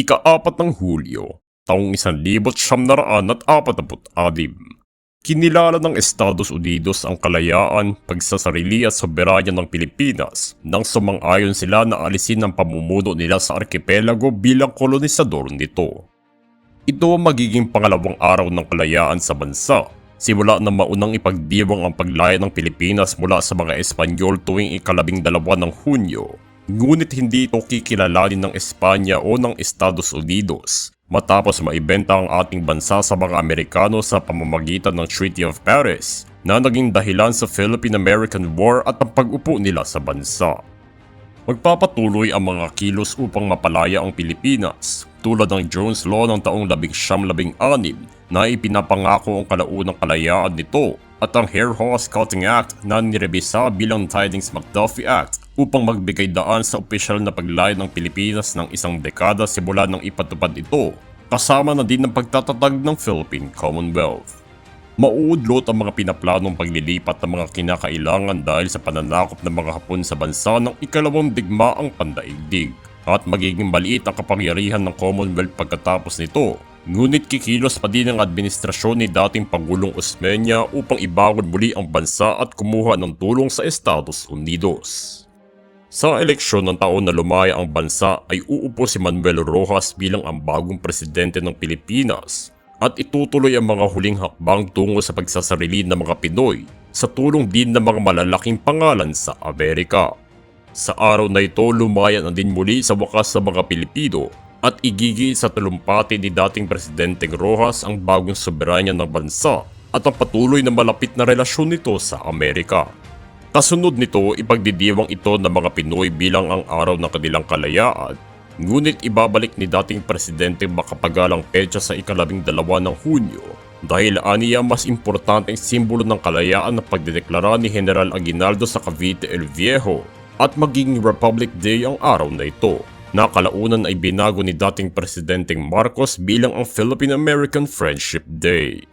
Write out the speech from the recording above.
Ika-apat ng Hulyo, taong 1946, kinilala ng Estados Unidos ang kalayaan, pagsasarili at soberanya ng Pilipinas nang sumang-ayon sila na alisin ang pamumuno nila sa arkipelago bilang kolonisador nito. Ito ang magiging pangalawang araw ng kalayaan sa bansa simula na maunang ipagdiwang ang paglaya ng Pilipinas mula sa mga Espanyol tuwing ikalabing dalawa ng Hunyo. Ngunit hindi ito kikilalanin ng Espanya o ng Estados Unidos matapos maibenta ang ating bansa sa mga Amerikano sa pamamagitan ng Treaty of Paris na naging dahilan sa Philippine-American War at ang pag-upo nila sa bansa. Magpapatuloy ang mga kilos upang mapalaya ang Pilipinas tulad ng Jones Law ng taong 1916 na ipinapangako ang kalaunang kalayaan nito at ang Hair Horse Cutting Act na nirebisa bilang Tidings-McDuffie Act upang magbigay daan sa opisyal na paglaya ng Pilipinas ng isang dekada simula ng ipatupad ito kasama na din ang pagtatatag ng Philippine Commonwealth. Mauudlot ang mga pinaplanong paglilipat ng mga kinakailangan dahil sa pananakop ng mga Hapon sa bansa ng ikalawang digmaang pandaigdig at magiging maliit ang kapangyarihan ng Commonwealth pagkatapos nito. Ngunit kikilos pa din ang administrasyon ni dating Pangulong Osmeña upang ibangon muli ang bansa at kumuha ng tulong sa Estados Unidos. Sa eleksyon ng taon na lumaya ang bansa ay uupo si Manuel Rojas bilang ang bagong presidente ng Pilipinas at itutuloy ang mga huling hakbang tungo sa pagsasarili ng mga Pinoy sa tulong din ng mga malalaking pangalan sa Amerika. Sa araw na ito lumaya na din muli sa wakas sa mga Pilipino at igigil sa talumpati ni dating Presidenteng Rojas ang bagong soberanya ng bansa at ang patuloy na malapit na relasyon nito sa Amerika. Kasunod nito, ipagdidiwang ito ng mga Pinoy bilang ang araw ng kanilang kalayaan Ngunit ibabalik ni dating presidente makapagalang petsa sa ikalabing dalawa ng Hunyo dahil aniya mas importanteng simbolo ng kalayaan na pagdedeklara ni General Aguinaldo sa Cavite El Viejo at maging Republic Day ang araw na ito na kalaunan ay binago ni dating presidenteng Marcos bilang ang Philippine-American Friendship Day.